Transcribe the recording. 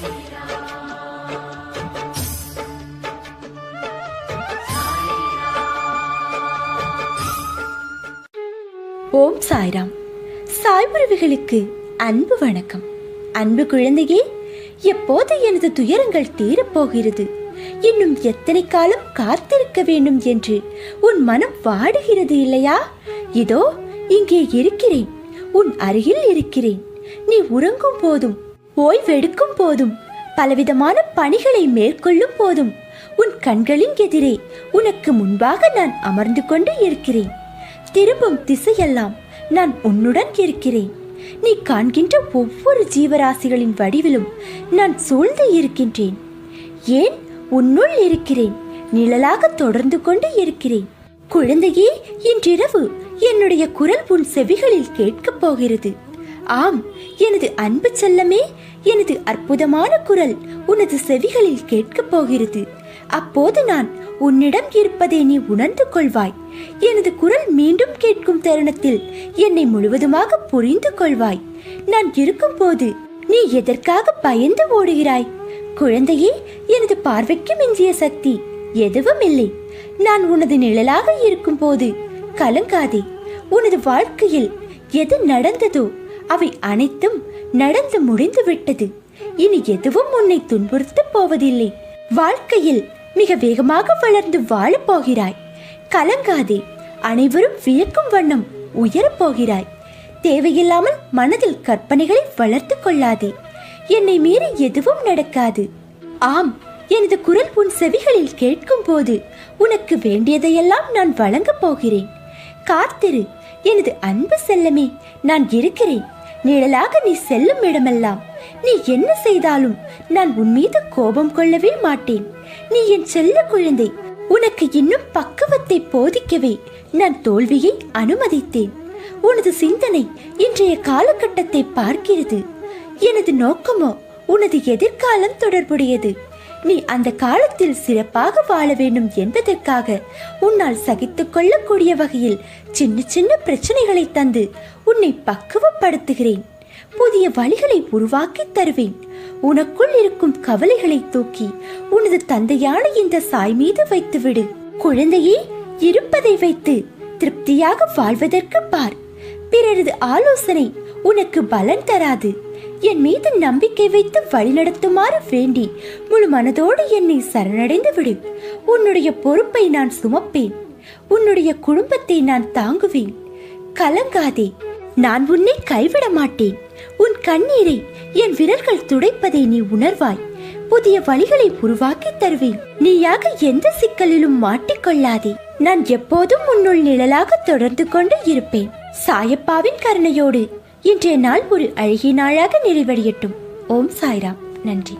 ஓம் சாய்ராம். சாய்புரவிகளுக்கு அன்பு வணக்கம். அன்பு குழந்தையே எப்போது எனது துயரங்கள் தீரப்போகிறது இன்னும் எத்தனை காலம் காத்திருக்க வேண்டும் என்று உன் மனம் வாடுகிறது இல்லையா? இதோ இங்கே இருக்கிறேன். உன் அருகில் இருக்கிறேன். நீ உறங்கும் போதும் ஓய்வெடுக்கும் போதும். பலவிதமான பணிகளை மேற்கொள்ளும் போதும். உன் கண்களின் எதிரே உனக்கு முன்பாக நான் அமர்ந்து கொண்டு இருக்கிறேன். திரும்பும் திசையெல்லாம் நான் உன்னுடன் இருக்கிறேன். நீ காண்கின்ற ஒவ்வொரு ஜீவராசிகளின் வடிவிலும் நான் சூழ்ந்து இருக்கின்றேன். ஏன் உன்னுள் இருக்கிறேன்? நிழலாக தொடர்ந்து கொண்டு இருக்கிறேன். குழந்தையே இன்றிரவு என்னுடைய குரல் உன் செவிகளில் கேட்கப் போகிறது. ஆம் எனது அன்பு செல்லமே எனது அற்புதமான குரல் உனது செவிகளில் கேட்கப் போகிறது. அப்போது நான் உன்னிடம் இருப்பதை நீ உணர்ந்து கொள்வாய். எனது குரல் மீண்டும் கேட்கும் தருணத்தில் என்னை முழுவதுமாக புரிந்து கொள்வாய். நான் இருக்கும்போது நீ எதற்காக பயந்து ஓடுகிறாய்? குழந்தையே எனது பார்வைக்கு மிஞ்சிய சக்தி எதுவும் இல்லை. நான் உனது நிழலாக இருக்கும்போது கலங்காதே. உனது வாழ்க்கையில் எது நடந்ததோ அவை அனைத்தும் நடந்து முடிந்து விட்டது. இனி எதுவும் உன்னை துன்புறுத்தப் போவதில்லை. வாழ்க்கையில் மிக வேகமாக வளர்ந்து வாழப் போகிறாய். கலங்காதே. அனைவரும் வியக்கும் வண்ணம் உயரப் போகிறாய். தேவையில்லாமல் மனதில் கற்பனைகளை வளர்த்து கொள்ளாதே. என்னை மீறி எதுவும் நடக்காது. ஆம் எனது குரல் உன் செவிகளில் கேட்கும் போது உனக்கு வேண்டியதையெல்லாம் நான் வழங்கப் போகிறேன். காத்திரு எனது அன்பு செல்லமே நான் இருக்கிறேன். நிழலாக நீ செல்லும் இடமெல்லாம். நீ என்ன செய்தாலும் நான் உன் மீது கோபம் கொள்ளவே மாட்டேன். நீ என் செல்ல குழந்தை உனக்கு இன்னும் பக்குவத்தை போதிக்கவே நான் தோல்வியை அனுமதித்தேன். உனது சிந்தனை இன்றைய காலகட்டத்தை பார்க்கிறது. எனது நோக்கமோ உனது எதிர்காலம் தொடர்புடையது. நீ அந்த காலத்தில் சிறப்பாக வாழ வேண்டும் என்பதற்காக உன்னால் சகித்து கொள்ளக்கூடிய வகையில் சின்ன சின்ன பிரச்சனைகளை தந்து உன்னை பக்குவப்படுத்துகிறேன். புதிய வழிகளை உருவாக்கி தருவேன். உனக்குள் இருக்கும் கவலைகளை தூக்கி உனது தந்தையான இந்த சாய் மீது வைத்துவிடு. குழந்தையே இருப்பதை வைத்து திருப்தியாக வாழ்வதற்கு பார். பிறரது ஆலோசனை உனக்கு பலன் தராது. என் மீது நம்பிக்கை வைத்து வழிநடத்துமாறு வேண்டி முழு மனதோடு என்னை சரணடைந்து விடு. உன்னுடைய பொறுப்பை நான் சுமப்பேன். உன்னுடைய குடும்பத்தை நான் தாங்குவேன். கலங்காதே. நான் உன்னை கைவிட மாட்டேன். உன் கண்ணீரை என் விரல்கள் துடைப்பதை நீ உணர்வாய். புதிய வழிகளை உருவாக்கி தருவேன். நீயாக எந்த சிக்கலிலும் மாட்டிக்கொள்ளாதே. நான் எப்போதும் உன்னுள் நிழலாக தொடர்ந்து கொண்டு இருப்பேன். சாயப்பாவின் கருணையோடு இன்றைய நாள் ஒரு அழகிய நாளாக நிறைவடையட்டும். ஓம் சாய்ராம். நன்றி.